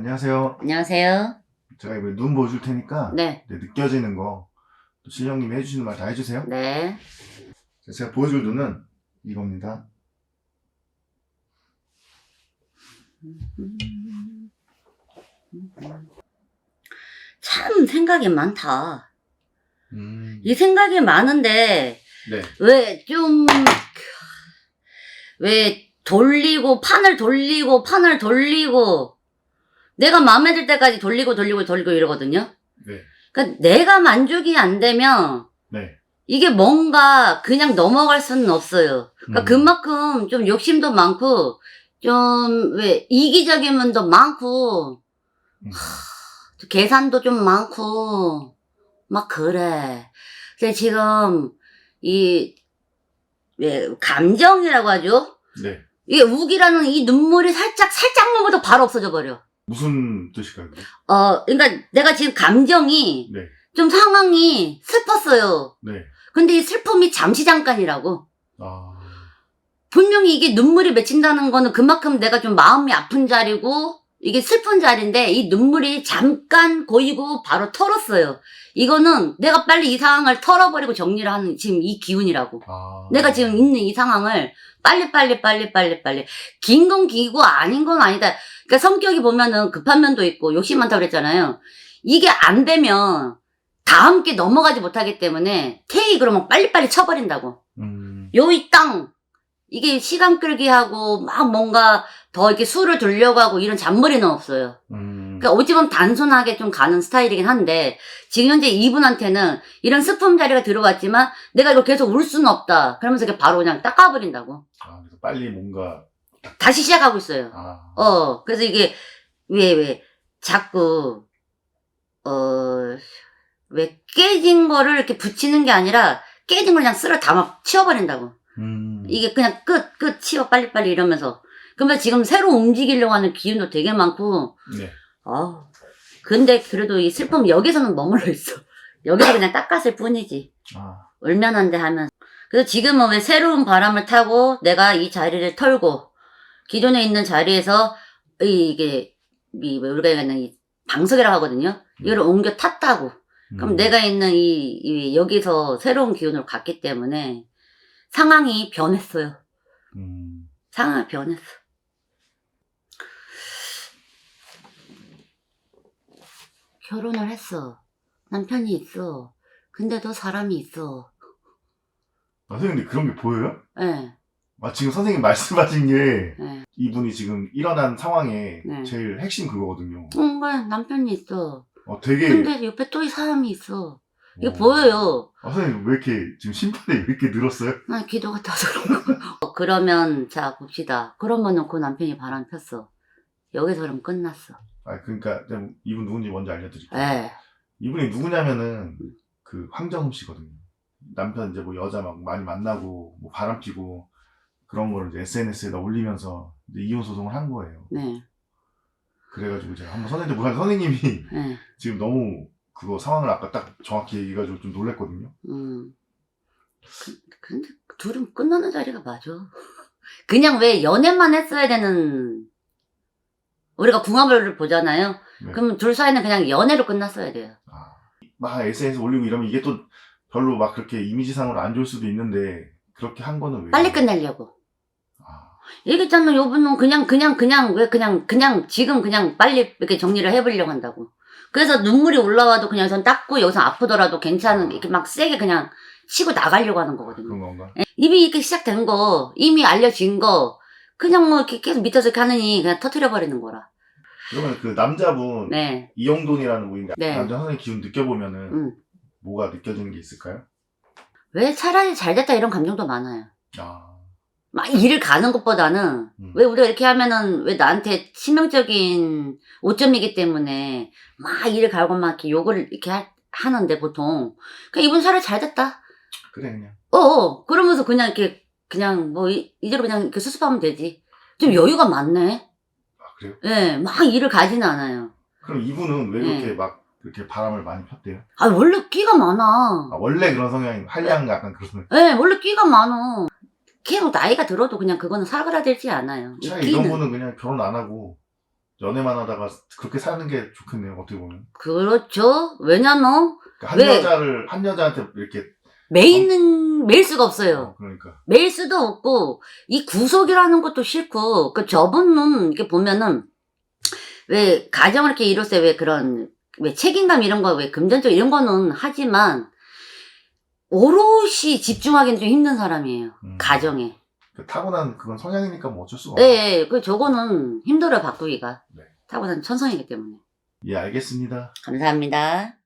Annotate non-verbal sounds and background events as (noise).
안녕하세요. 안녕하세요. 제가 이번에 눈 보여줄 테니까 네, 네, 느껴지는 거또 신영님이 해주시는 말 다 해주세요. 네. 자, 제가 보여줄 눈은 이겁니다. 참 생각이 많다. 음, 이 생각이 많은데 네. 왜 좀 왜 돌리고 판을 돌리고 판을 돌리고 내가 마음에 들 때까지 돌리고 돌리고 돌리고 이러거든요. 네. 그러니까 내가 만족이 안 되면 네. 이게 뭔가 그냥 넘어갈 수는 없어요. 그러니까 음. 그만큼 좀 욕심도 많고 좀 왜 이기적인 면도 많고 음. 하, 계산도 좀 많고 막 그래. 근데 지금 이 왜 감정이라고 하죠? 네. 이게 우기라는 이 눈물이 살짝 살짝 넘어도 바로 없어져 버려. 무슨 뜻일까요? 그게? 어, 그러니까 내가 지금 감정이 네. 좀 상황이 슬펐어요. 네. 근데 이 슬픔이 잠시 잠깐이라고. 아, 분명히 이게 눈물이 맺힌다는 거는 그만큼 내가 좀 마음이 아픈 자리고 이게 슬픈 자리인데 이 눈물이 잠깐 고이고 바로 털었어요. 이거는 내가 빨리 이 상황을 털어버리고 정리를 하는 지금 이 기운이라고. 아. 내가 지금 있는 이 상황을 빨리 빨리 빨리 빨리 빨리 긴 건 기고 아닌 건 아니다. 그러니까 성격이 보면은 급한 면도 있고 욕심 많다고 그랬잖아요. 이게 안 되면 다음 게 넘어가지 못하기 때문에 K 그러면 빨리빨리 쳐버린다고. 음, 요이 땅 이게 시간 끌기 하고 막 뭔가 더 이렇게 수를 두려고 하고 이런 잔머리는 없어요. 음, 그러니까 어찌 보면 단순하게 좀 가는 스타일이긴 한데 지금 현재 이분한테는 이런 스품 자리가 들어왔지만 내가 이걸 계속 울 수는 없다. 그러면서 이렇게 바로 그냥 닦아버린다고. 아, 그래서 빨리 뭔가, 다시 시작하고 있어요. 아, 어 그래서 이게 왜 왜 자꾸 어 왜 깨진 거를 이렇게 붙이는 게 아니라 깨진 걸 그냥 쓸어 담아 치워버린다고. 음, 이게 그냥 끝, 끝, 치워, 빨리빨리 이러면서. 그러면 지금 새로 움직이려고 하는 기운도 되게 많고, 네. 아 근데 그래도 이 슬픔 여기서는 머물러 있어. (laughs) 여기서 그냥 닦았을 뿐이지. 아, 울면 한데 하면서. 그래서 지금은 왜 새로운 바람을 타고 내가 이 자리를 털고, 기존에 있는 자리에서 이- 이게, 이, 왜 우리가 얘기하는 이 방석이라고 하거든요. 이거를 옮겨 탔다고. 그럼 음, 내가 있는 이, 이, 여기서 새로운 기운을 갖기 때문에 상황이 변했어요. 음, 상황이 변했어. 결혼을 했어. 남편이 있어. 근데도 사람이 있어. 아, 선생님, 근데 그런 게 보여요? 예, 아, 지금 선생님 말씀하신 게 예. 이분이 지금 일어난 상황에 네. 제일 핵심 그거거든요. 응, 그래, 남편이 있어. 어, 되게. 근데 옆에 또 이 사람이 있어. 어. 보여요. 아, 선생님, 왜 이렇게, 지금 심판이 왜 이렇게 늘었어요? 나 기도 같아서 그런 거. 어, 그러면, 자, 봅시다. 그러면은 그 남편이 바람 폈어. 여기서 그럼 끝났어. 아, 그러니까, 내가 이분 누군지 먼저 알려드릴게요. 예. 이분이 누구냐면은, 그, 황정음 씨거든요. 남편 이제 뭐 여자 막 많이 만나고, 뭐 바람 피고, 그런 거를 이제 SNS에다 올리면서, 이제 이혼 소송을 한 거예요. 네, 그래가지고 제가 한번 선생님, 뭐 선생님이 예. 지금 너무 그거 상황을 아까 딱 정확히 얘기해가지고 좀 놀랬거든요. 음. 그, 근데 둘은 끝나는 자리가 맞아. (laughs) 그냥 왜 연애만 했어야 되는 우리가 궁합을 보잖아요. 네. 그럼 둘 사이는 그냥 연애로 끝났어야 돼요. 아, 막 SNS 올리고 이러면 이게 또 별로 막 그렇게 이미지상으로 안 좋을 수도 있는데, 그렇게 한 거는 왜? 빨리 끝내려고. 아, 얘기했잖아, 요분은 그냥, 그냥, 그냥, 왜 그냥, 그냥, 지금 그냥 빨리 이렇게 정리를 해보려고 한다고. 그래서 눈물이 올라와도 그냥 전 닦고 여기서 아프더라도 괜찮은, 이렇게 막 세게 그냥 치고 나가려고 하는 거거든요. 그런 건가? 이미 이렇게 시작된 거, 이미 알려진 거, 그냥 뭐 이렇게 계속 밑에서 이렇게 하느니 그냥 터트려 버리는 거라. 그러면 그 남자분, 네. 이영돈이라는 분인데, 네. 남자 선생님 기운 느껴보면은, 음. 뭐가 느껴지는 게 있을까요? 왜 차라리 잘 됐다 이런 감정도 많아요. 아, 막 일을 가는 것보다는, 음. 왜 우리가 이렇게 하면은 왜 나한테 치명적인 오점이기 때문에 막 일을 갈고 막 이렇게 욕을 이렇게 하, 하는데 보통. 그냥 이분 차라리 잘 됐다. 그래, 그냥. 어 어. 그러면서 그냥 이렇게, 그냥 뭐 이, 이대로 그냥 이렇게 수습하면 되지. 좀 여유가 많네. 아, 그래요? 예, 막 일을 가지는 않아요. 그럼 이분은 왜 네. 그렇게 막, 그렇게 바람을 많이 폈대요? 아, 원래 끼가 많아. 아, 원래 그런 성향이, 한량 약간 그런 성향. 예, 원래 끼가 많어. 계속 나이가 들어도 그냥 그거는 사그라들지 않아요. 이 차라리 이런. 분은 그냥 결혼 안 하고, 연애만 하다가 그렇게 사는 게 좋겠네요. 어떻게 보면. 그렇죠. 왜냐면 그러니까 한 왜? 여자를 한 여자한테 이렇게 매이는 매일 수가 없어요. 어, 그러니까 매일 수도 없고 이 구속이라는 것도 싫고 그 저분은 이렇게 보면은 왜 가정을 이렇게 이룰 때왜 그런 왜 책임감 이런 거 왜 금전적 이런 거는 하지만 오롯이 집중하기는 좀 힘든 사람이에요. 음. 가정에. 그 타고난 그건 성향이니까 뭐 어쩔 수가 없어요. 네, 그 저거는 힘들어요 바꾸기가. 네. 타고난 천성이기 때문에. 예, 알겠습니다. 감사합니다.